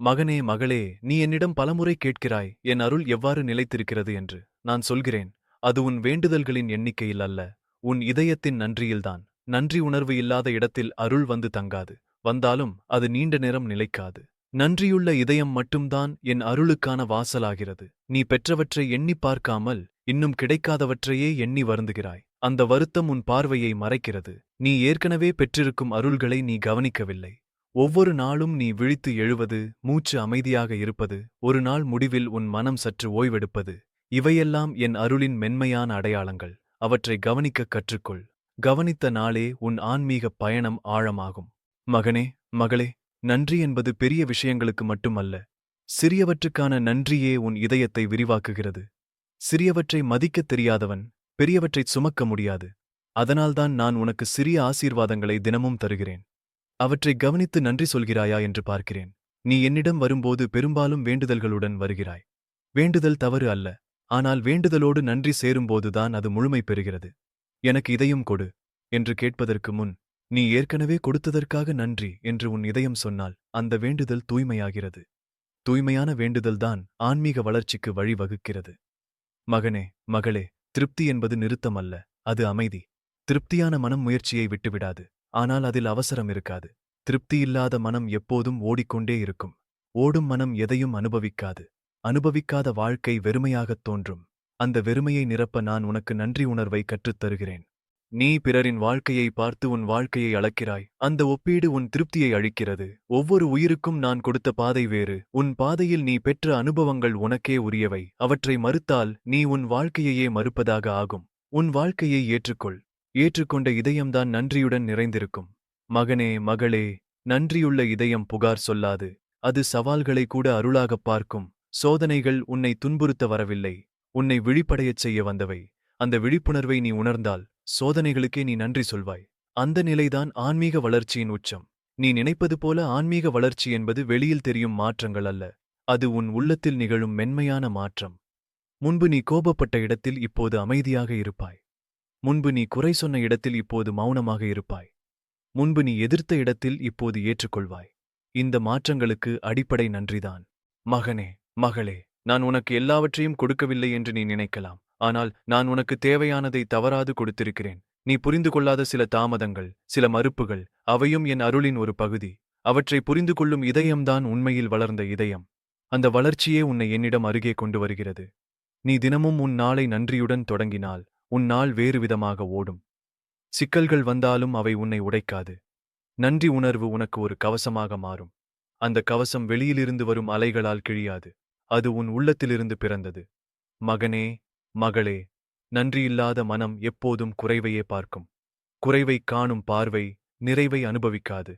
மகனே மகளே நீ என்னிடம் பலமுறை கேட்கிறாய் என் அருள் எவ்வாறு நிலைத்திருக்கிறது என்று. நான் சொல்கிறேன் அது உன் வேண்டுதல்களின் எண்ணிக்கையில் அல்ல உன் இதயத்தின் நன்றியில்தான். நன்றி உணர்வு இல்லாத இடத்தில் அருள் வந்து தங்காது வந்தாலும் அது நீண்ட நேரம் நிலைக்காது. நன்றியுள்ள இதயம் மட்டும்தான் என் அருளுக்கான வாசலாகிறது. நீ பெற்றவற்றை எண்ணிப் பார்க்காமல் இன்னும் கிடைக்காதவற்றையே எண்ணி வருந்துகிறாய். அந்த வருத்தம் உன் பார்வையை மறைக்கிறது. நீ ஏற்கனவே பெற்றிருக்கும் அருள்களை நீ கவனிக்கவில்லை. ஒவ்வொரு நாளும் நீ விழித்து எழுவது மூச்சு அமைதியாக இருப்பது ஒரு நாள் முடிவில் உன் மனம் சற்று ஓய்வெடுப்பது. இவையெல்லாம் என் அருளின் மென்மையான அடையாளங்கள். அவற்றை கவனிக்கக் கற்றுக்கொள். கவனித்த நாளே உன் ஆன்மீகப் பயணம் ஆழமாகும். மகனே மகளே நன்றி என்பது பெரிய விஷயங்களுக்கு மட்டுமல்ல. சிறியவற்றுக்கான நன்றியே உன் இதயத்தை விரிவாக்குகிறது. சிறியவற்றை மதிக்கத் தெரியாதவன் பெரியவற்றைச் சுமக்க முடியாது. அதனால்தான் நான் உனக்கு சிறிய ஆசீர்வாதங்களை தினமும் தருகிறேன். அவற்றை கவனித்து நன்றி சொல்கிறாயா என்று பார்க்கிறேன். நீ என்னிடம் வரும்போது பெரும்பாலும் வேண்டுதல்களுடன் வருகிறாய். வேண்டுதல் தவறு அல்ல. ஆனால் வேண்டுதலோடு நன்றி சேரும்போதுதான் அது முழுமை பெறுகிறது. எனக்கு இதயம் கொடு என்று கேட்பதற்கு முன் நீ ஏற்கனவே கொடுத்ததற்காக நன்றி என்று உன் இதயம் சொன்னால் அந்த வேண்டுதல் தூய்மையாகிறது. தூய்மையான வேண்டுதல்தான் ஆன்மீக வளர்ச்சிக்கு வழிவகுக்கிறது. மகனே மகளே திருப்தி என்பது நிறுத்தம் அல்ல அது அமைதி. திருப்தியான மனம் முயற்சியை விட்டுவிடாது. ஆனால் அதில் அவசரம் இருக்காது. திருப்தியில்லாத மனம் எப்போதும் ஓடிக்கொண்டே இருக்கும். ஓடும் மனம் எதையும் அனுபவிக்காது. அனுபவிக்காத வாழ்க்கை வெறுமையாகத் தோன்றும். அந்த வெறுமையை நிரப்ப நான் உனக்கு நன்றி உணர்வை கற்றுத் தருகிறேன். நீ பிறரின் வாழ்க்கையை பார்த்து உன் வாழ்க்கையை அளக்கிறாய். அந்த ஒப்பீடு உன் திருப்தியை அழிக்கிறது. ஒவ்வொரு உயிருக்கும் நான் கொடுத்த பாதை வேறு. உன் பாதையில் நீ பெற்ற அனுபவங்கள் உனக்கே உரியவை. அவற்றை மறுத்தால் நீ உன் வாழ்க்கையையே மறுப்பதாக ஆகும். உன் வாழ்க்கையை ஏற்றுக்கொள். ஏற்றுக்கொண்ட இதயம்தான் நன்றியுடன் நிறைந்திருக்கும். மகனே மகளே நன்றியுள்ள இதயம் புகார் சொல்லாது. அது சவால்களை கூட அருளாகப் பார்க்கும். சோதனைகள் உன்னை துன்புறுத்த வரவில்லை. உன்னை விழிப்படையச் செய்ய வந்தவை. அந்த விழிப்புணர்வை நீ உணர்ந்தால் சோதனைகளுக்கே நீ நன்றி சொல்வாய். அந்த நிலைதான் ஆன்மீக வளர்ச்சியின் உச்சம். நீ நினைப்பது போல ஆன்மீக வளர்ச்சி என்பது வெளியில் தெரியும் மாற்றங்கள் அல்ல. அது உன் உள்ளத்தில் நிகழும் மென்மையான மாற்றம். முன்பு நீ கோபப்பட்ட இடத்தில் இப்போது அமைதியாக இருப்பாய். முன்பு நீ குறை சொன்ன இடத்தில் இப்போது மௌனமாக இருப்பாய். முன்பு நீ எதிர்த்த இடத்தில் இப்போது ஏற்றுக்கொள்வாய். இந்த மாற்றங்களுக்கு அடிப்படை நன்றிதான். மகனே மகளே நான் உனக்கு எல்லாவற்றையும் கொடுக்கவில்லை என்று நீ நினைக்கலாம். ஆனால் நான் உனக்கு தேவையானதை தவறாது கொடுத்திருக்கிறேன். நீ புரிந்து கொள்ளாத சில தாமதங்கள் சில மறுப்புகள் அவையும் என் அருளின் ஒரு பகுதி. அவற்றை புரிந்து கொள்ளும் இதயம்தான் உண்மையில் வளர்ந்த இதயம். அந்த வளர்ச்சியே உன்னை என்னிடம் அருகே கொண்டு வருகிறது. நீ தினமும் உன் நாளை நன்றியுடன் தொடங்கினால் உன் நாள் வேறு விதமாக ஓடும். சிக்கல்கள் வந்தாலும் அவை உன்னை உடைக்காது. நன்றி உணர்வு உனக்கு ஒரு கவசமாக மாறும். அந்த கவசம் வெளியிலிருந்து வரும் அலைகளால் கிழியாது. அது உன் உள்ளத்திலிருந்து பிறந்தது. மகனே மகளே நன்றியில்லாத மனம் எப்போதும் குறைவையே பார்க்கும். குறைவைக் காணும் பார்வை நிறைவை அனுபவிக்காது.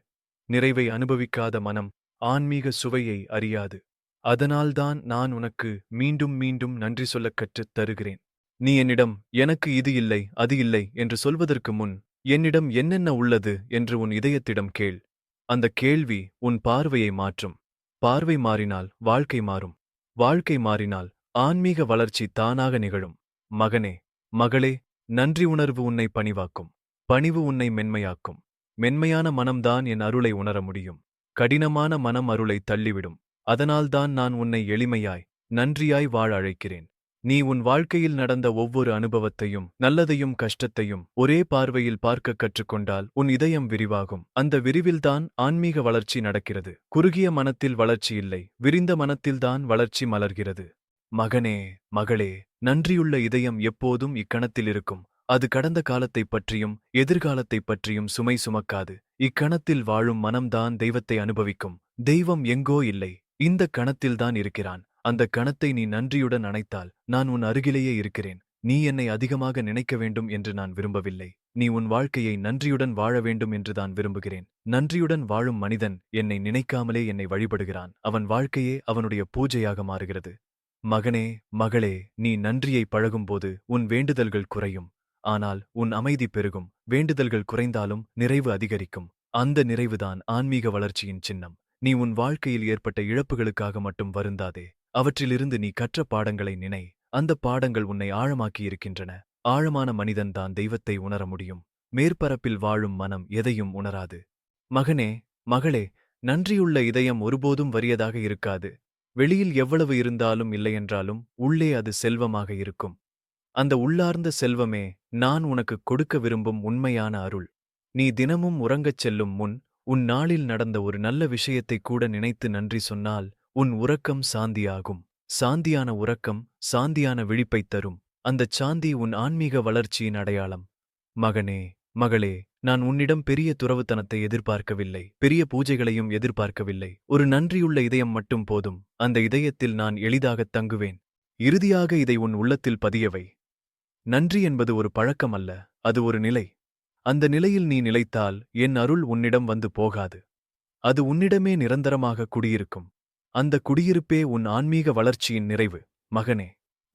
நிறைவை அனுபவிக்காத மனம் ஆன்மீக சுவையை அறியாது. அதனால்தான் நான் உனக்கு மீண்டும் மீண்டும் நன்றி சொல்லக் கற்றுத் தருகிறேன். நீ என்னிடம் எனக்கு இது இல்லை அது இல்லை என்று சொல்வதற்கு முன் என்னிடம் என்னென்ன உள்ளது? என்று உன் இதயத்திடம் கேள். அந்த கேள்வி உன் பார்வையை மாற்றும். பார்வை மாறினால் வாழ்க்கை மாறும். வாழ்க்கை மாறினால் ஆன்மீக வளர்ச்சி தானாக நிகழும். மகனே மகளே நன்றி உணர்வு உன்னை பணிவாக்கும். பணிவு உன்னை மென்மையாக்கும். மென்மையான மனம்தான் என் அருளை உணர முடியும். கடினமான மனம் அருளை தள்ளிவிடும். அதனால்தான் நான் உன்னை எளிமையாய் நன்றியாய் வாழ அழைக்கிறேன். நீ உன் வாழ்க்கையில் நடந்த ஒவ்வொரு அனுபவத்தையும் நல்லதையும் கஷ்டத்தையும் ஒரே பார்வையில் பார்க்க கற்றுக்கொண்டால் உன் இதயம் விரிவாகும். அந்த விரிவில்தான் ஆன்மீக வளர்ச்சி நடக்கிறது. குறுகிய மனத்தில் வளர்ச்சி இல்லை விரிந்த மனத்தில்தான் வளர்ச்சி மலர்கிறது. மகனே மகளே நன்றியுள்ள இதயம் எப்போதும் இக்கணத்தில் இருக்கும். அது கடந்த காலத்தைப் பற்றியும் எதிர்காலத்தைப் பற்றியும் சுமை சுமக்காது. இக்கணத்தில் வாழும் மனம்தான் தெய்வத்தை அனுபவிக்கும். தெய்வம் எங்கோ இல்லை இந்த கணத்தில்தான் இருக்கிறான். அந்த கணத்தை நீ நன்றியுடன் அணைத்தால் நான் உன் அருகிலேயே இருக்கிறேன். நீ என்னை அதிகமாக நினைக்க வேண்டும் என்று நான் விரும்பவில்லை. நீ உன் வாழ்க்கையை நன்றியுடன் வாழ வேண்டும் என்று தான் விரும்புகிறேன். நன்றியுடன் வாழும் மனிதன் என்னை நினைக்காமலே என்னை வழிபடுகிறான். அவன் வாழ்க்கையே அவனுடைய பூஜையாக மாறுகிறது. மகனே மகளே நீ நன்றியை பழகும்போது உன் வேண்டுதல்கள் குறையும். ஆனால் உன் அமைதி பெருகும். வேண்டுதல்கள் குறைந்தாலும் நிறைவு அதிகரிக்கும். அந்த நிறைவுதான் ஆன்மீக வளர்ச்சியின் சின்னம். நீ உன் வாழ்க்கையில் ஏற்பட்ட இழப்புகளுக்காக மட்டும் வருந்தாதே. அவற்றிலிருந்து நீ கற்ற பாடங்களை நினை. அந்த பாடங்கள் உன்னை ஆழமாக்கியிருக்கின்றன. ஆழமான மனிதன்தான் தெய்வத்தை உணர முடியும். மேற்பரப்பில் வாழும் மனம் எதையும் உணராது. மகனே மகளே நன்றியுள்ள இதயம் ஒருபோதும் வறியதாக இருக்காது. வெளியில் எவ்வளவு இருந்தாலும் இல்லையென்றாலும் உள்ளே அது செல்வமாக இருக்கும். அந்த உள்ளார்ந்த செல்வமே நான் உனக்கு கொடுக்க விரும்பும் உண்மையான அருள். நீ தினமும் உறங்கச் செல்லும் முன் உன் நாளில் நடந்த ஒரு நல்ல விஷயத்தை கூட நினைத்து நன்றி சொன்னால் உன் உறக்கம் சாந்தியாகும். சாந்தியான உறக்கம் சாந்தியான விழிப்பைத் தரும். அந்தச் சாந்தி உன் ஆன்மீக வளர்ச்சியின் அடையாளம். மகனே மகளே நான் உன்னிடம் பெரிய துறவுத்தனத்தை எதிர்பார்க்கவில்லை. பெரிய பூஜைகளையும் எதிர்பார்க்கவில்லை. ஒரு நன்றியுள்ள இதயம் மட்டும் போதும். அந்த இதயத்தில் நான் எளிதாகத் தங்குவேன். இறுதியாக இதை உன் உள்ளத்தில் பதியவை. நன்றி என்பது ஒரு பழக்கம் அல்ல அது ஒரு நிலை. அந்த நிலையில் நீ நிலைத்தால் என் அருள் உன்னிடம் வந்து போகாது. அது உன்னிடமே நிரந்தரமாக குடியிருக்கும். அந்த குடியிருப்பே உன் ஆன்மீக வளர்ச்சியின் நிறைவு. மகனே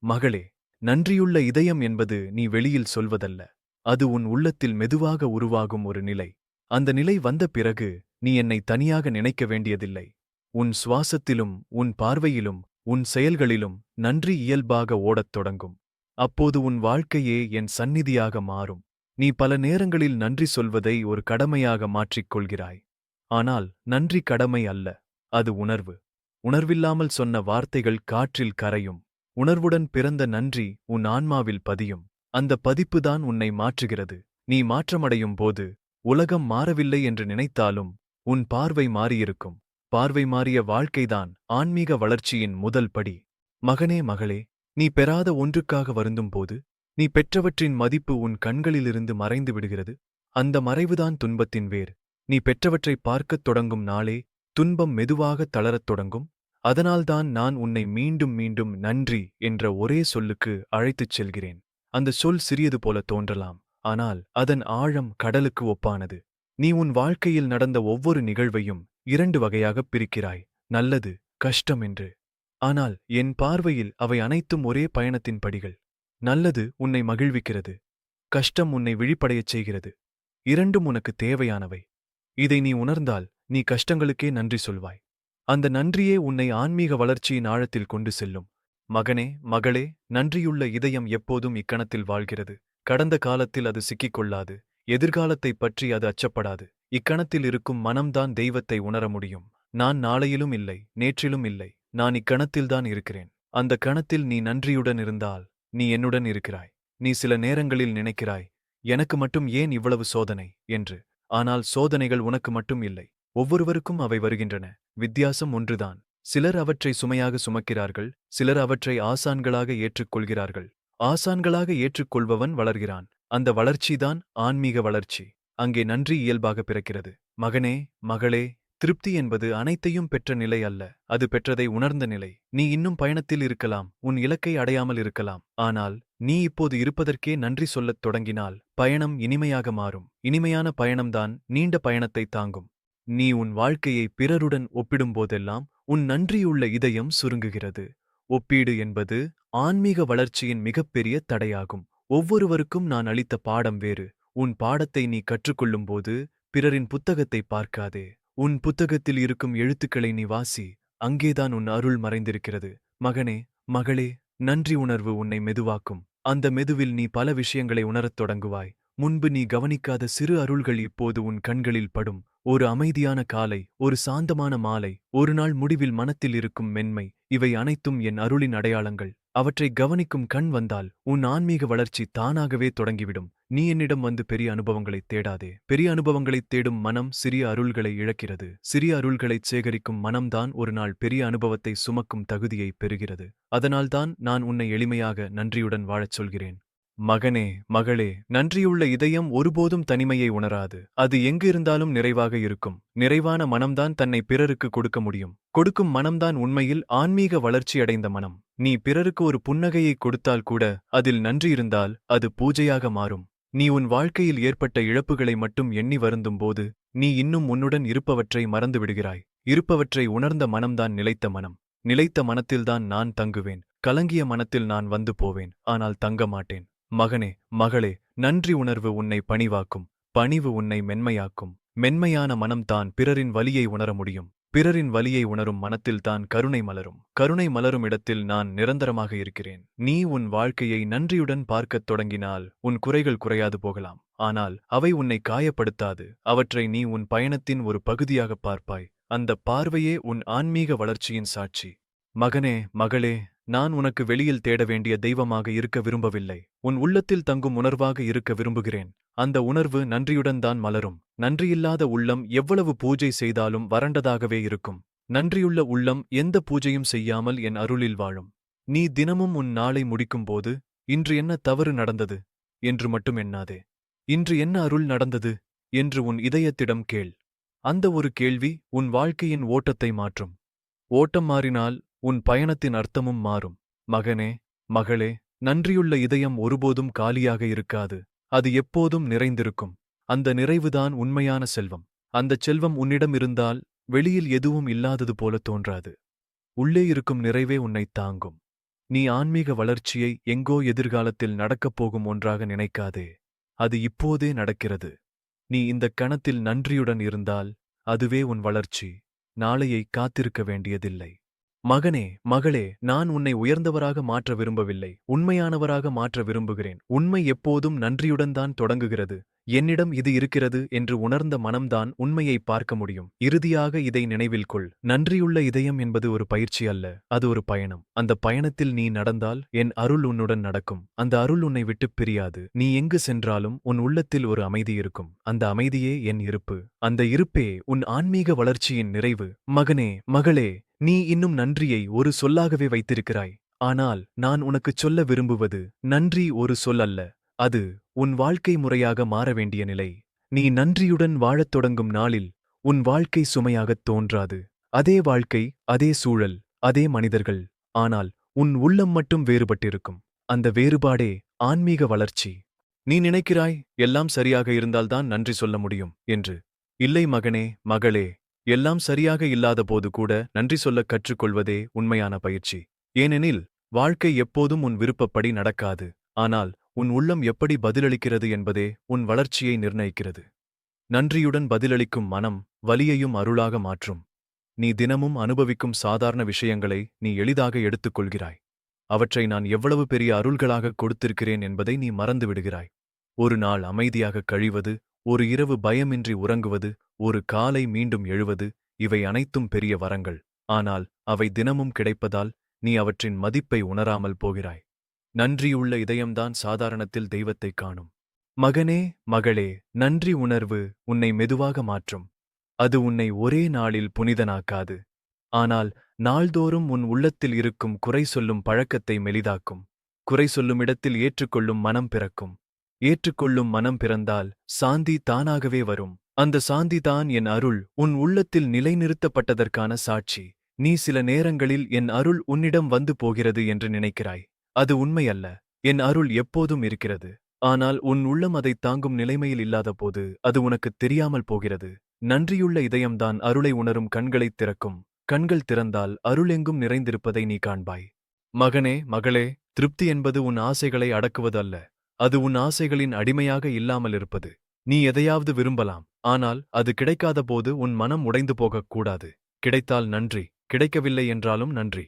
மகளே நன்றியுள்ள இதயம் என்பது நீ வெளியில் சொல்வதல்ல. அது உன் உள்ளத்தில் மெதுவாக உருவாகும் ஒரு நிலை. அந்த நிலை வந்த பிறகு நீ என்னை தனியாக நினைக்க வேண்டியதில்லை. உன் சுவாசத்திலும் உன் பார்வையிலும் உன் செயல்களிலும் நன்றி இயல்பாக ஓடத் தொடங்கும். அப்போது உன் வாழ்க்கையே என் சந்நிதியாக மாறும். நீ பல நேரங்களில் நன்றி சொல்வதை ஒரு கடமையாக மாற்றிக் கொள்கிறாய். ஆனால் நன்றி கடமை அல்ல அது உணர்வு. உணர்வில்லாமல் சொன்ன வார்த்தைகள் காற்றில் கரையும். உணர்வுடன் பிறந்த நன்றி உன் ஆன்மாவில் பதியும். அந்த பதிப்புதான் உன்னை மாற்றுகிறது. நீ மாற்றமடையும் போது உலகம் மாறவில்லை என்று நினைத்தாலும் உன் பார்வை மாறியிருக்கும். பார்வை மாறிய வாழ்க்கைதான் ஆன்மீக வளர்ச்சியின் முதல் படி. மகனே மகளே நீ பெறாத ஒன்றுக்காக வருந்தும்போது நீ பெற்றவற்றின் மதிப்பு உன் கண்களிலிருந்து மறைந்து விடுகிறது. அந்த மறைவுதான் துன்பத்தின் வேர். நீ பெற்றவற்றை பார்க்கத் தொடங்கும் நாளே துன்பம் மெதுவாக தளரத் தொடங்கும். அதனால்தான் நான் உன்னை மீண்டும் மீண்டும் நன்றி என்ற ஒரே சொல்லுக்கு அழைத்துச் செல்கிறேன். அந்த சொல் சிறியது போல தோன்றலாம். ஆனால் அதன் ஆழம் கடலுக்கு ஒப்பானது. நீ உன் வாழ்க்கையில் நடந்த ஒவ்வொரு நிகழ்வையும் இரண்டு வகையாகப் பிரிக்கிறாய். நல்லது கஷ்டம் என்று. ஆனால் என் பார்வையில் அவை அனைத்தும் ஒரே பயணத்தின் படிகள். நல்லது உன்னை மகிழ்விக்கிறது. கஷ்டம் உன்னை விழிப்படையச் செய்கிறது. இரண்டும் உனக்கு தேவையானவை. இதை நீ உணர்ந்தால் நீ கஷ்டங்களுக்கே நன்றி சொல்வாய். அந்த நன்றியே உன்னை ஆன்மீக வளர்ச்சியின் ஆழத்தில் கொண்டு செல்லும். மகனே மகளே நன்றியுள்ள இதயம் எப்போதும் இக்கணத்தில் வாழ்கிறது. கடந்த காலத்தில் அது சிக்கிக் கொள்ளாது எதிர்காலத்தைப் பற்றி அது அச்சப்படாது. இக்கணத்தில் இருக்கும் மனம்தான் தெய்வத்தை உணர முடியும். நான் நாளையிலும் இல்லை நேற்றிலும் இல்லை. நான் இக்கணத்தில்தான் இருக்கிறேன். அந்த கணத்தில் நீ நன்றியுடன் இருந்தால் நீ என்னுடன் இருக்கிறாய். நீ சில நேரங்களில் நினைக்கிறாய் எனக்கு மட்டும் ஏன் இவ்வளவு சோதனை? என்று. ஆனால் சோதனைகள் உனக்கு மட்டும் இல்லை. ஒவ்வொருவருக்கும் அவை வருகின்றன. வித்தியாசம் ஒன்றுதான். சிலர் அவற்றை சுமையாக சுமக்கிறார்கள் சிலர் அவற்றை ஆசான்களாக ஏற்றுக்கொள்கிறார்கள். ஆசான்களாக ஏற்றுக்கொள்பவன் வளர்கிறான். அந்த வளர்ச்சிதான் ஆன்மீக வளர்ச்சி. அங்கே நன்றி இயல்பாக பிறக்கிறது. மகனே மகளே திருப்தி என்பது அனைத்தையும் பெற்ற நிலை அல்ல. அது பெற்றதை உணர்ந்த நிலை. நீ இன்னும் பயணத்தில் இருக்கலாம். உன் இலக்கை அடையாமல் இருக்கலாம். ஆனால் நீ இப்போது இருப்பதற்கே நன்றி சொல்லத் தொடங்கினால் பயணம் இனிமையாக மாறும். இனிமையான பயணம்தான் நீண்ட பயணத்தை தாங்கும். நீ உன் வாழ்க்கையை பிறருடன் ஒப்பிடும்போதெல்லாம் உன் நன்றியுள்ள இதயம் சுருங்குகிறது. ஒப்பீடு என்பது ஆன்மீக வளர்ச்சியின் மிகப்பெரிய தடையாகும். ஒவ்வொருவருக்கும் நான் அளித்த பாடம் வேறு. உன் பாடத்தை நீ கற்றுக்கொள்ளும்போது பிறரின் புத்தகத்தை பார்க்காதே. உன் புத்தகத்தில் இருக்கும் எழுத்துக்களை நீ வாசி. அங்கேதான் உன் அருள் மறைந்திருக்கிறது. மகனே மகளே நன்றி உணர்வு உன்னை மெதுவாக்கும். அந்த மெதுவில் நீ பல விஷயங்களை உணரத் தொடங்குவாய். முன்பு நீ கவனிக்காத சிறு அருள்கள் இப்போது உன் கண்களில் படும். ஒரு அமைதியான காலை ஒரு சாந்தமான மாலை ஒரு நாள் முடிவில் மனத்தில் இருக்கும் மென்மை இவை அனைத்தும் என் அருளின் அடையாளங்கள். அவற்றை கவனிக்கும் கண் வந்தால் உன் ஆன்மீக வளர்ச்சி தானாகவே தொடங்கிவிடும். நீ என்னிடம் வந்து பெரிய அனுபவங்களைத் தேடாதே. பெரிய அனுபவங்களைத் தேடும் மனம் சிறிய அருள்களை இழக்கிறது. சிறிய அருள்களைச் சேகரிக்கும் மனம்தான் ஒரு நாள் பெரிய அனுபவத்தை சுமக்கும் தகுதியை பெறுகிறது. அதனால்தான் நான் உன்னை எளிமையாக நன்றியுடன் வாழச் சொல்கிறேன். மகனே மகளே நன்றியுள்ள இதயம் ஒருபோதும் தனிமையை உணராது. அது எங்கு இருந்தாலும் நிறைவாக இருக்கும். நிறைவான மனம்தான் தன்னை பிறருக்கு கொடுக்க முடியும். கொடுக்கும் மனம்தான் உண்மையில் ஆன்மீக வளர்ச்சியடைந்த மனம். நீ பிறருக்கு ஒரு புன்னகையை கொடுத்தால் கூட அதில் நன்றி இருந்தால் அது பூஜையாக மாறும். நீ உன் வாழ்க்கையில் ஏற்பட்ட இழப்புகளை மட்டும் எண்ணி வருந்தும்போது நீ இன்னும் உன்னுடன் இருப்பவற்றை மறந்து விடுகிறாய். இருப்பவற்றை உணர்ந்த மனம்தான் நிலைத்த மனம். நிலைத்த மனத்தில்தான் நான் தங்குவேன். கலங்கிய மனத்தில் நான் வந்து போவேன். ஆனால் தங்க மாட்டேன். மகனே மகளே நன்றி உணர்வு உன்னை பணிவாக்கும் பணிவு உன்னை மென்மையாக்கும். மென்மையான மனம்தான் பிறரின் வலியை உணர முடியும். பிறரின் வலியை உணரும் மனத்தில்தான் கருணை மலரும். கருணை மலரும் இடத்தில் நான் நிரந்தரமாக இருக்கிறேன். நீ உன் வாழ்க்கையை நன்றியுடன் பார்க்கத் தொடங்கினால் உன் குறைகள் குறையாது போகலாம். ஆனால் அவை உன்னை காயப்படுத்தாது. அவற்றை நீ உன் பயணத்தின் ஒரு பகுதியாக பார்ப்பாய். அந்த பார்வையே உன் ஆன்மீக வளர்ச்சியின் சாட்சி. மகனே மகளே நான் உனக்கு வெளியில் தேட வேண்டிய தெய்வமாக இருக்க விரும்பவில்லை. உன் உள்ளத்தில் தங்கும் உணர்வாக இருக்க விரும்புகிறேன். அந்த உணர்வு நன்றியுடன் தான் மலரும். நன்றியில்லாத உள்ளம் எவ்வளவு பூஜை செய்தாலும் வறண்டதாகவே இருக்கும். நன்றியுள்ள உள்ளம் எந்த பூஜையும் செய்யாமல் என் அருளில் வாழும். நீ தினமும் உன் நாளை முடிக்கும்போது இன்று என்ன தவறு நடந்தது? என்று மட்டும் எண்ணாதே. இன்று என்ன அருள் நடந்தது? என்று உன் இதயத்திடம் கேள். அந்த ஒரு கேள்வி உன் வாழ்க்கையின் ஓட்டத்தை மாற்றும். ஓட்டம் மாறினால் உன் பயணத்தின் அர்த்தமும் மாறும். மகனே மகளே நன்றியுள்ள இதயம் ஒருபோதும் காலியாக இருக்காது. அது எப்போதும் நிறைந்திருக்கும். அந்த நிறைவுதான் உண்மையான செல்வம். அந்தச் செல்வம் உன்னிடம் இருந்தால் வெளியில் எதுவும் இல்லாதது போல தோன்றாது. உள்ளே இருக்கும் நிறைவே உன்னைத் தாங்கும். நீ ஆன்மீக வளர்ச்சியை எங்கோ எதிர்காலத்தில் நடக்கப் போகும் ஒன்றாக நினைக்காதே. அது இப்போதே நடக்கிறது. நீ இந்தக் கணத்தில் நன்றியுடன் இருந்தால் அதுவே உன் வளர்ச்சி. நாளையை காத்திருக்க வேண்டியதில்லை. மகனே மகளே நான் உன்னை உயர்ந்தவராக மாற்ற விரும்பவில்லை. உண்மையானவராக மாற்ற விரும்புகிறேன். உண்மை எப்போதும் நன்றியுடன் தான் தொடங்குகிறது. என்னிடம் இது இருக்கிறது என்று உணர்ந்த மனம்தான் உண்மையை பார்க்க முடியும். இறுதியாக இதை நினைவில் கொள். நன்றியுள்ள இதயம் என்பது ஒரு பயிற்சி அல்ல அது ஒரு பயணம். அந்த பயணத்தில் நீ நடந்தால் என் அருள் உன்னுடன் நடக்கும். அந்த அருள் உன்னை விட்டுப் பிரியாது. நீ எங்கு சென்றாலும் உன் உள்ளத்தில் ஒரு அமைதி இருக்கும். அந்த அமைதியே என் இருப்பு. அந்த இருப்பே உன் ஆன்மீக வளர்ச்சியின் நிறைவு. மகனே மகளே நீ இன்னும் நன்றியை ஒரு சொல்லாகவே வைத்திருக்கிறாய். ஆனால் நான் உனக்குச் சொல்ல விரும்புவது நன்றி ஒரு சொல் அல்ல. அது உன் வாழ்க்கை முறையாக மாற வேண்டிய நிலை. நீ நன்றியுடன் வாழத் தொடங்கும் நாளில் உன் வாழ்க்கை சுமையாகத் தோன்றாது. அதே வாழ்க்கை அதே சூழல் அதே மனிதர்கள். ஆனால் உன் உள்ளம் மட்டும் வேறுபட்டிருக்கும். அந்த வேறுபாடே ஆன்மீக வளர்ச்சி. நீ நினைக்கிறாய் எல்லாம் சரியாக இருந்தால்தான் நன்றி சொல்ல முடியும் என்று. இல்லை மகனே மகளே எல்லாம் சரியாக இல்லாதபோது கூட நன்றி சொல்லக் கற்றுக்கொள்வதே உண்மையான பயிற்சி. ஏனெனில் வாழ்க்கை எப்போதும் உன் விருப்பப்படி நடக்காது. ஆனால் உன் உள்ளம் எப்படி பதிலளிக்கிறது என்பதே உன் வளர்ச்சியை நிர்ணயிக்கிறது. நன்றியுடன் பதிலளிக்கும் மனம் வலியையும் அருளாக மாற்றும். நீ தினமும் அனுபவிக்கும் சாதாரண விஷயங்களை நீ எளிதாக எடுத்துக்கொள்கிறாய். அவற்றை நான் எவ்வளவு பெரிய அருள்களாகக் கொடுத்திருக்கிறேன் என்பதை நீ மறந்துவிடுகிறாய். ஒரு நாள் அமைதியாகக் கழிவது ஒரு இரவு பயமின்றி உறங்குவது ஒரு காலை மீண்டும் எழுவது இவை அனைத்தும் பெரிய வரங்கள். ஆனால் அவை தினமும் கிடைப்பதால் நீ அவற்றின் மதிப்பை உணராமல் போகிறாய். நன்றியுள்ள இதயம்தான் சாதாரணத்தில் தெய்வத்தைக் காணும். மகனே மகளே நன்றி உணர்வு உன்னை மெதுவாக மாற்றும். அது உன்னை ஒரே நாளில் புனிதனாக்காது. ஆனால் நாள்தோறும் உன் உள்ளத்தில் இருக்கும் குறை சொல்லும் பழக்கத்தை மெலிதாக்கும். குறை சொல்லும் இடத்தில் ஏற்றுக்கொள்ளும் மனம் பிறக்கும். ஏற்றுக்கொள்ளும் மனம் பிறந்தால் சாந்தி தானாகவே வரும். அந்த சாந்திதான் என் அருள் உன் உள்ளத்தில் நிலைநிறுத்தப்பட்டதற்கான சாட்சி. நீ சில நேரங்களில் என் அருள் உன்னிடம் வந்து போகிறது என்று நினைக்கிறாய். அது உண்மையல்ல. என் அருள் எப்போதும் இருக்கிறது. ஆனால் உன் உள்ளம் அதை தாங்கும் நிலைமையில் இல்லாதபோது அது உனக்குத் தெரியாமல் போகிறது. நன்றியுள்ள இதயம்தான் அருளை உணரும் கண்களைத் திறக்கும். கண்கள் திறந்தால் அருள் எங்கும் நிறைந்திருப்பதை நீ காண்பாய். மகனே மகளே திருப்தி என்பது உன் ஆசைகளை அடக்குவது அல்ல. அது உன் ஆசைகளின் அடிமையாக இல்லாமல் இருப்பது. நீ எதையாவது விரும்பலாம். ஆனால் அது கிடைக்காத போது உன் மனம் உடைந்து போகக்கூடாது கிடைத்தால் நன்றி. கிடைக்கவில்லை என்றாலும் நன்றி.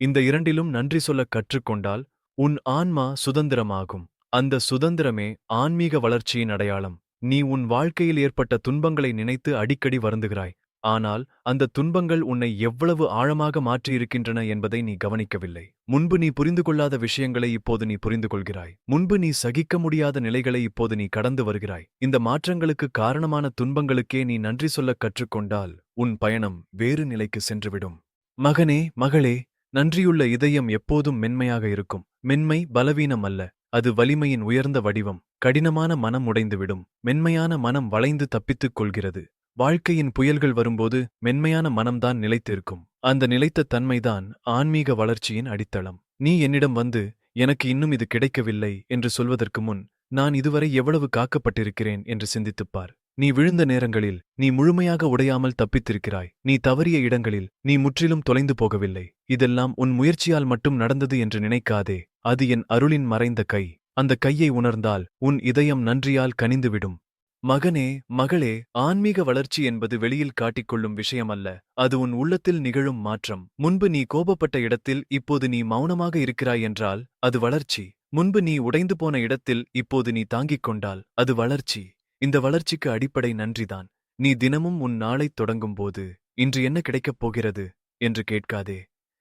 இந்த இரண்டிலும் நன்றி சொல்லக் கற்றுக்கொண்டால் உன் ஆன்மா சுதந்திரமாகும். அந்த சுதந்திரமே ஆன்மீக வளர்ச்சியின் அடையாளம். நீ உன் வாழ்க்கையில் ஏற்பட்ட துன்பங்களை நினைத்து அடிக்கடி வருந்துகிறாய். ஆனால் அந்த துன்பங்கள் உன்னை எவ்வளவு ஆழமாக மாற்றியிருக்கின்றன என்பதை நீ கவனிக்கவில்லை. முன்பு நீ புரிந்து கொள்ளாத விஷயங்களை இப்போது நீ புரிந்து கொள்கிறாய். முன்பு நீ சகிக்க முடியாத நிலைகளை இப்போது நீ கடந்து வருகிறாய். இந்த மாற்றங்களுக்கு காரணமான துன்பங்களுக்கே நீ நன்றி சொல்லக் கற்றுக்கொண்டால் உன் பயணம் வேறு நிலைக்கு சென்றுவிடும். மகனே மகளே நன்றியுள்ள இதயம் எப்போதும் மென்மையாக இருக்கும். மென்மை பலவீனம் அல்ல அது வலிமையின் உயர்ந்த வடிவம். கடினமான மனம் உடைந்துவிடும். மென்மையான மனம் வளைந்து தப்பித்துக் கொள்கிறது. வாழ்க்கையின் புயல்கள் வரும்போது மென்மையான மனம்தான் நிலைத்திருக்கும். அந்த நிலைத்த தன்மைதான் ஆன்மீக வளர்ச்சியின் அடித்தளம். நீ என்னிடம் வந்து எனக்கு இன்னும் இது கிடைக்கவில்லை என்று சொல்வதற்கு முன் நான் இதுவரை எவ்வளவு காக்கப்பட்டிருக்கிறேன் என்று சிந்தித்துப்பார் நீ விழுந்த நேரங்களில் நீ முழுமையாக உடையாமல் தப்பித்திருக்கிறாய். நீ தவறிய இடங்களில் நீ முற்றிலும் தொலைந்து போகவில்லை. இதெல்லாம் உன் முயற்சியால் மட்டும் நடந்தது என்று நினைக்காதே. அது என் அருளின் மறைந்த கை. அந்த கையை உணர்ந்தால் உன் இதயம் நன்றியால் கனிந்துவிடும். மகனே மகளே ஆன்மீக வளர்ச்சி என்பது வெளியில் காட்டிக்கொள்ளும் விஷயமல்ல. அது உன் உள்ளத்தில் நிகழும் மாற்றம். முன்பு நீ கோபப்பட்ட இடத்தில் இப்போது நீ மௌனமாக இருக்கிறாய் என்றால் அது வளர்ச்சி. முன்பு நீ உடைந்து போன இடத்தில் இப்போது நீ தாங்கிக் கொண்டால் அது வளர்ச்சி. இந்த வளர்ச்சிக்கு அடிப்படை நன்றிதான். நீ தினமும் உன் நாளைத் தொடங்கும்போது இன்று என்ன கிடைக்கப் போகிறது? என்று கேட்காதே.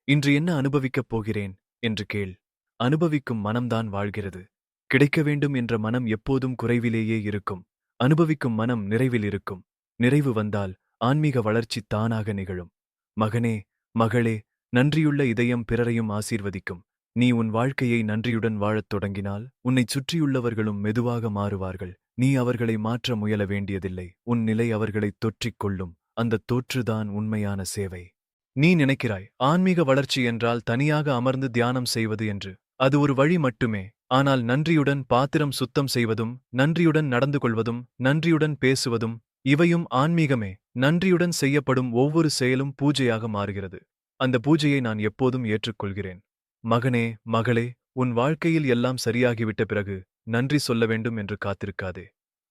இன்று என்ன அனுபவிக்கப் போகிறேன்? என்று கேள். அனுபவிக்கும் மனம்தான் வாழ்கிறது. கிடைக்க வேண்டும் என்ற மனம் எப்போதும் குறைவிலேயே இருக்கும். அனுபவிக்கும் மனம் நிறைவில் இருக்கும். நிறைவு வந்தால் ஆன்மீக வளர்ச்சி தானாக நிகழும். மகனே மகளே நன்றியுள்ள இதயம் பிறரையும் ஆசீர்வதிக்கும். நீ உன் வாழ்க்கையை நன்றியுடன் வாழத் தொடங்கினால் உன்னைச் சுற்றியுள்ளவர்களும் மெதுவாக மாறுவார்கள். நீ அவர்களை மாற்ற முயல வேண்டியதில்லை. உன் நிலை அவர்களைத் தொற்றிக் கொள்ளும். அந்த தொற்றுதான் உண்மையான சேவை. நீ நினைக்கிறாய் ஆன்மீக வளர்ச்சி என்றால் தனியாக அமர்ந்து தியானம் செய்வது என்று. அது ஒரு வழி மட்டுமே. ஆனால் நன்றியுடன் பாத்திரம் சுத்தம் செய்வதும் நன்றியுடன் நடந்து கொள்வதும் நன்றியுடன் பேசுவதும் இவையும் ஆன்மீகமே. நன்றியுடன் செய்யப்படும் ஒவ்வொரு செயலும் பூஜையாக மாறுகிறது. அந்த பூஜையை நான் எப்போதும் ஏற்றுக்கொள்கிறேன். மகனே மகளே உன் வாழ்க்கையில் எல்லாம் சரியாகிவிட்ட பிறகு நன்றி சொல்ல வேண்டும் என்று காத்திருக்காதே.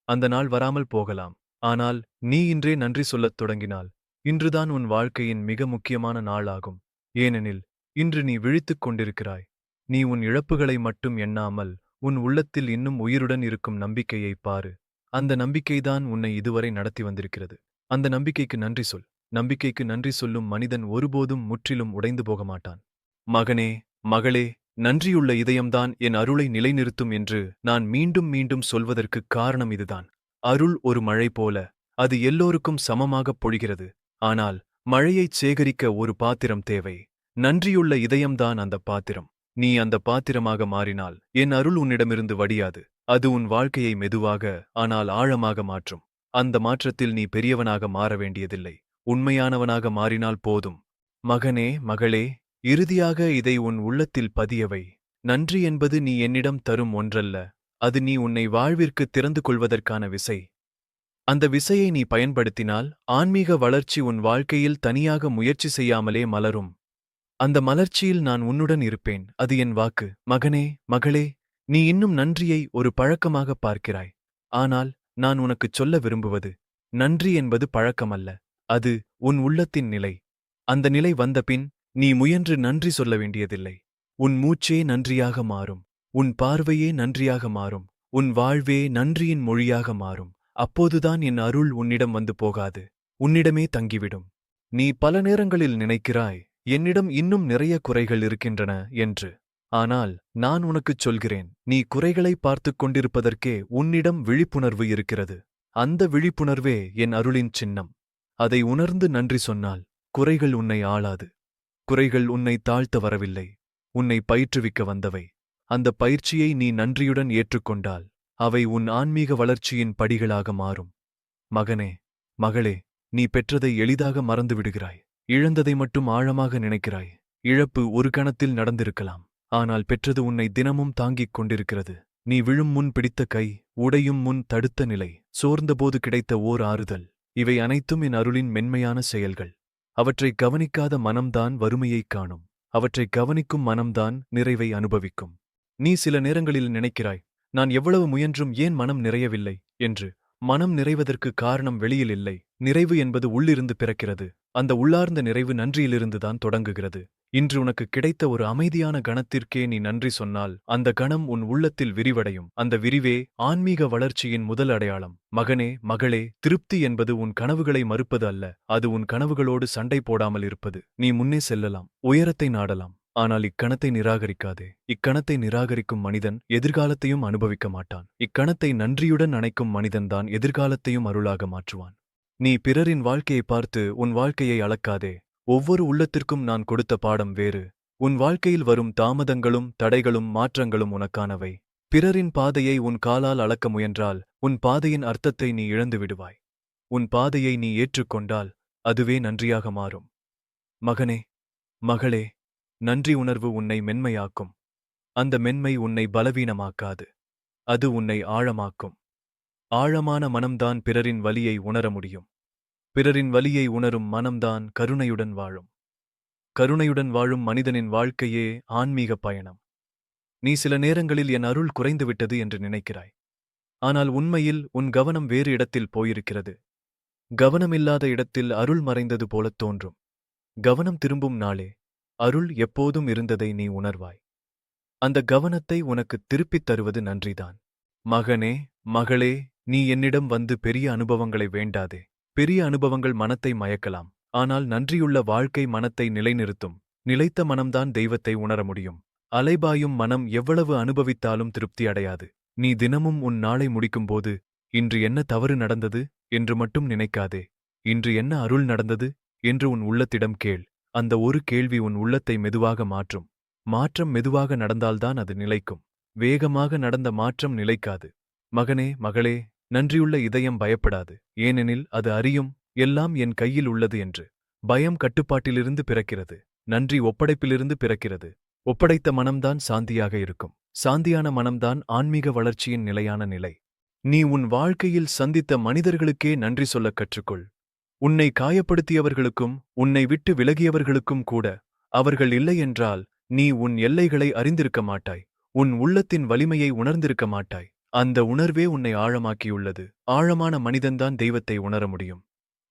அந்த நாள் வராமல் போகலாம். ஆனால் நீ இன்றே நன்றி சொல்லத் தொடங்கினால் இன்றுதான் உன் வாழ்க்கையின் மிக முக்கியமான நாள் ஆகும் ஏனெனில் இன்று நீ விழித்துக் கொண்டிருக்கிறாய். நீ உன் இழப்புகளை மட்டும் எண்ணாமல் உன் உள்ளத்தில் இன்னும் உயிருடன் இருக்கும் நம்பிக்கையை பாரு. அந்த நம்பிக்கைதான் உன்னை இதுவரை நடத்தி வந்திருக்கிறது. அந்த நம்பிக்கைக்கு நன்றி சொல். நம்பிக்கைக்கு நன்றி சொல்லும் மனிதன் ஒருபோதும் முற்றிலும் உடைந்து போக மாட்டான் மகனே மகளே நன்றியுள்ள இதயம்தான் என் அருளை நிலைநிறுத்தும் என்று நான் மீண்டும் மீண்டும் சொல்வதற்குக் காரணம் இதுதான். அருள் ஒரு மழை போல அது எல்லோருக்கும் சமமாகப் பொழிகிறது. ஆனால் மழையைச் சேகரிக்க ஒரு பாத்திரம் தேவை. நன்றியுள்ள இதயம்தான் அந்த பாத்திரம். நீ அந்த பாத்திரமாக மாறினால் என் அருள் உன்னிடமிருந்து வடியாது. அது உன் வாழ்க்கையை மெதுவாக ஆனால் ஆழமாக மாற்றும். அந்த மாற்றத்தில் நீ பெரியவனாக மாற வேண்டியதில்லை. உண்மையானவனாக மாறினால் போதும். மகனே மகளே இறுதியாக இதை உன் உள்ளத்தில் பதியவை. நன்றி என்பது நீ என்னிடம் தரும் ஒன்றல்ல. அது நீ உன்னை வாழ்விற்கு திறந்து கொள்வதற்கான விசை. அந்த விசையை நீ பயன்படுத்தினால் ஆன்மீக வளர்ச்சி உன் வாழ்க்கையில் தனியாக முயற்சி செய்யாமலே மலரும். அந்த மலர்ச்சியில் நான் உன்னுடன் இருப்பேன். அது என் வாக்கு. மகனே மகளே நீ இன்னும் நன்றியை ஒரு பழக்கமாக பார்க்கிறாய். ஆனால் நான் உனக்குச் சொல்ல விரும்புவது நன்றி என்பது பழக்கமல்ல. அது உன் உள்ளத்தின் நிலை. அந்த நிலை வந்தபின் நீ முயன்று நன்றி சொல்ல வேண்டியதில்லை. உன் மூச்சே நன்றியாக மாறும். உன் பார்வையே நன்றியாக மாறும். உன் வாழ்வே நன்றியின் மொழியாக மாறும். அப்போதுதான் என் அருள் உன்னிடம் வந்து போகாது. உன்னிடமே தங்கிவிடும். நீ பல நேரங்களில் நினைக்கிறாய் என்னிடம் இன்னும் நிறைய குறைகள் இருக்கின்றன என்று. ஆனால் நான் உனக்குச் சொல்கிறேன் நீ குறைகளை பார்த்துக் கொண்டிருப்பதற்கே உன்னிடம் விழிப்புணர்வு இருக்கிறது. அந்த விழிப்புணர்வே என் அருளின் சின்னம். அதை உணர்ந்து நன்றி சொன்னால் குறைகள் உன்னை ஆளாது. குறைகள் உன்னை தாழ்த்த வரவில்லை. உன்னை பயிற்றுவிக்க வந்தவை. அந்த பயிற்சியை நீ நன்றியுடன் ஏற்றுக்கொண்டால் அவை உன் ஆன்மீக வளர்ச்சியின் படிகளாக மாறும். மகனே மகளே நீ பெற்றதை எளிதாக மறந்துவிடுகிறாய். இழந்ததை மட்டும் ஆழமாக நினைக்கிறாய். இழப்பு ஒரு கணத்தில் நடந்திருக்கலாம். ஆனால் பெற்றது உன்னை தினமும் தாங்கிக் கொண்டிருக்கிறது. நீ விழும் முன் பிடித்த கை உடையும் முன் தடுத்த நிலை சோர்ந்தபோது கிடைத்த ஓர் ஆறுதல். இவை அனைத்தும் என் அருளின் மென்மையான செயல்கள். அவற்றை கவனிக்காத மனம்தான் வறுமையைக் காணும். அவற்றை கவனிக்கும் மனம்தான் நிறைவை அனுபவிக்கும். நீ சில நேரங்களில் நினைக்கிறாய் நான் எவ்வளவு முயன்றும் ஏன் மனம் நிறையவில்லை? என்று. மனம் நிறைவதற்கு காரணம் வெளியில் இல்லை. நிறைவு என்பது உள்ளிருந்து பிறக்கிறது. அந்த உள்ளார்ந்த நிறைவு நன்றியிலிருந்துதான் தொடங்குகிறது. இன்று உனக்கு கிடைத்த ஒரு அமைதியான கணத்திற்கே நீ நன்றி சொன்னால் அந்த கணம் உன் உள்ளத்தில் விரிவடையும். அந்த விரிவே ஆன்மீக வளர்ச்சியின் முதல் அடையாளம். மகனே மகளே திருப்தி என்பது உன் கனவுகளை மறுப்பது அல்ல அது உன் கனவுகளோடு சண்டை போடாமல் இருப்பது. நீ முன்னே செல்லலாம் உயரத்தை நாடலாம். ஆனால் இக்கணத்தை நிராகரிக்காதே. இக்கணத்தை நிராகரிக்கும் மனிதன் எதிர்காலத்தையும் அனுபவிக்க மாட்டான். இக்கணத்தை நன்றியுடன் அணைக்கும் மனிதன்தான் எதிர்காலத்தையும் அருளாக மாற்றுவான். நீ பிறரின் வாழ்க்கையை பார்த்து உன் வாழ்க்கையை அளக்காதே. ஒவ்வொரு உள்ளத்திற்கும் நான் கொடுத்த பாடம் வேறு. உன் வாழ்க்கையில் வரும் தாமதங்களும் தடைகளும் மாற்றங்களும் உனக்கானவை. பிறரின் பாதையை உன் காலால் அளக்க முயன்றால் உன் பாதையின் அர்த்தத்தை நீ இழந்து விடுவாய். உன் பாதையை நீ ஏற்றுக்கொண்டால் அதுவே நன்றியாக மாறும். மகனே மகளே நன்றி உணர்வு உன்னை மென்மையாக்கும். அந்த மென்மை உன்னை பலவீனமாக்காது. அது உன்னை ஆழமாக்கும். ஆழமான மனம்தான் பிறரின் வலியை உணர முடியும். பிறரின் வலியை உணரும் மனம்தான் கருணையுடன் வாழும். கருணையுடன் வாழும் மனிதனின் வாழ்க்கையே ஆன்மீக பயணம். நீ சில நேரங்களில் என் அருள் குறைந்துவிட்டது என்று நினைக்கிறாய். ஆனால் உண்மையில் உன் கவனம் வேறு இடத்தில் போயிருக்கிறது. கவனமில்லாத இடத்தில் அருள் மறைந்தது போலத் தோன்றும். கவனம் திரும்பும் நாளே அருள் எப்போதும் இருந்ததை நீ உணர்வாய். அந்த கவனத்தை உனக்கு திருப்பித் தருவது நன்றிதான். மகனே மகளே நீ என்னிடம் வந்து பெரிய அனுபவங்களை வேண்டாதே. பெரிய அனுபவங்கள் மனத்தை மயக்கலாம். ஆனால் நன்றியுள்ள வாழ்க்கை மனத்தை நிலைநிறுத்தும். நிலைத்த மனம்தான் தெய்வத்தை உணர முடியும். அலைபாயும் மனம் எவ்வளவு அனுபவித்தாலும் திருப்தி அடையாது. நீ தினமும் உன் நாளை முடிக்கும்போது இன்று என்ன தவறு நடந்தது என்று மட்டும் நினைக்காதே. இன்று என்ன அருள் நடந்தது என்று உன் உள்ளத்திடம் கேள். அந்த ஒரு கேள்வி உன் உள்ளத்தை மெதுவாக மாற்றும். மாற்றம் மெதுவாக நடந்தால்தான் அது நிலைக்கும். வேகமாக நடந்த மாற்றம் நிலைக்காது. மகனே மகளே நன்றியுள்ள இதயம் பயப்படாது. ஏனெனில் அது அறியும் எல்லாம் என் கையில் உள்ளது என்று. பயம் கட்டுப்பாட்டிலிருந்து பிறக்கிறது. நன்றி ஒப்படைப்பிலிருந்து பிறக்கிறது. ஒப்படைத்த மனம்தான் சாந்தியாக இருக்கும். சாந்தியான மனம்தான் ஆன்மீக வளர்ச்சியின் நிலையான நிலை. நீ உன் வாழ்க்கையில் சந்தித்த மனிதர்களுக்கே நன்றி சொல்லக் கற்றுக்கொள். உன்னை காயப்படுத்தியவர்களுக்கும் உன்னை விட்டு விலகியவர்களுக்கும் கூட அவர்கள் இல்லையென்றால் நீ உன் எல்லைகளை அறிந்திருக்க மாட்டாய். உன் உள்ளத்தின் வலிமையை உணர்ந்திருக்க மாட்டாய். அந்த உணர்வே உன்னை ஆழமாக்கியுள்ளது. ஆழமான மனிதன்தான் தெய்வத்தை உணர முடியும்.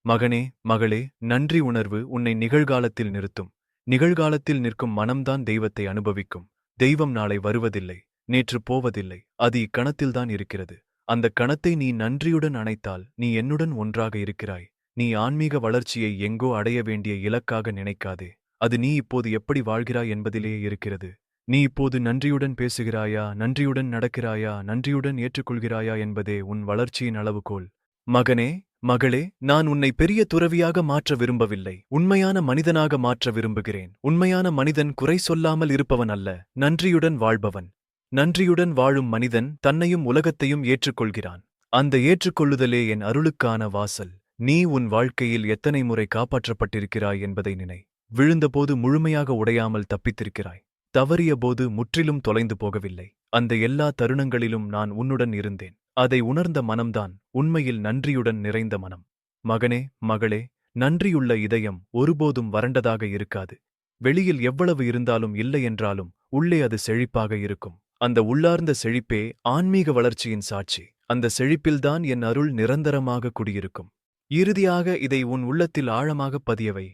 மகனே மகளே நன்றி உணர்வு உன்னை நிகழ்காலத்தில் நிறுத்தும். நிகழ்காலத்தில் நிற்கும் மனம்தான் தெய்வத்தை அனுபவிக்கும். தெய்வம் நாளை வருவதில்லை. நேற்று போவதில்லை. அது இக்கணத்தில்தான் இருக்கிறது. அந்த கணத்தை நீ நன்றியுடன் அணைத்தால் நீ என்னுடன் ஒன்றாக இருக்கிறாய். நீ ஆன்மீக வளர்ச்சியை எங்கோ அடைய வேண்டிய இலக்காக நினைக்காதே. அது நீ இப்போது எப்படி வாழ்கிறாய் என்பதிலேயே இருக்கிறது. நீ இப்போது நன்றியுடன் பேசுகிறாயா? நன்றியுடன் நடக்கிறாயா? நன்றியுடன் ஏற்றுக்கொள்கிறாயா என்பதே உன் வளர்ச்சியின் அளவுகோல். மகனே மகளே நான் உன்னை பெரிய துறவியாக மாற்ற விரும்பவில்லை. உண்மையான மனிதனாக மாற்ற விரும்புகிறேன். உண்மையான மனிதன் குறை சொல்லாமல் இருப்பவன் அல்ல. நன்றியுடன் வாழ்பவன். நன்றியுடன் வாழும் மனிதன் தன்னையும் உலகத்தையும் ஏற்றுக்கொள்கிறான். அந்த ஏற்றுக்கொள்ளுதலே என் அருளுக்கான வாசல். நீ உன் வாழ்க்கையில் எத்தனை முறை காப்பாற்றப்பட்டிருக்கிறாய் என்பதை நினை. விழுந்தபோது முழுமையாக உடையாமல் தப்பித்திருக்கிறாய். தவறியபோது முற்றிலும் தொலைந்து போகவில்லை. அந்த எல்லா தருணங்களிலும் நான் உன்னுடன் இருந்தேன். அதை உணர்ந்த மனம்தான் உண்மையில் நன்றியுடன் நிறைந்த மனம். மகனே மகளே நன்றியுள்ள இதயம் ஒருபோதும் வறண்டதாக இருக்காது. வெளியில் எவ்வளவு இருந்தாலும் இல்லை என்றாலும் உள்ளே அது செழிப்பாக இருக்கும். அந்த உள்ளார்ந்த செழிப்பே ஆன்மீக வளர்ச்சியின் சாட்சி. அந்த செழிப்பில்தான் என் அருள் நிரந்தரமாக குடியிருக்கும். இறுதியாக இதை உன் உள்ளத்தில் ஆழமாகப் பதியவை.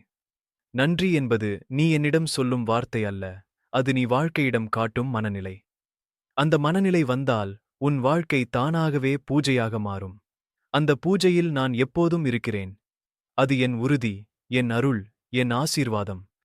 நன்றி என்பது நீ என்னிடம் சொல்லும் வார்த்தை அல்ல. அது நீ வாழ்க்கையிடம் காட்டும் மனநிலை. அந்த மனநிலை வந்தால் உன் வாழ்க்கை தானாகவே பூஜையாக மாறும். அந்த பூஜையில் நான் எப்போதும் இருக்கிறேன். அது என் உறுதி என் அருள் என் ஆசீர்வாதம்.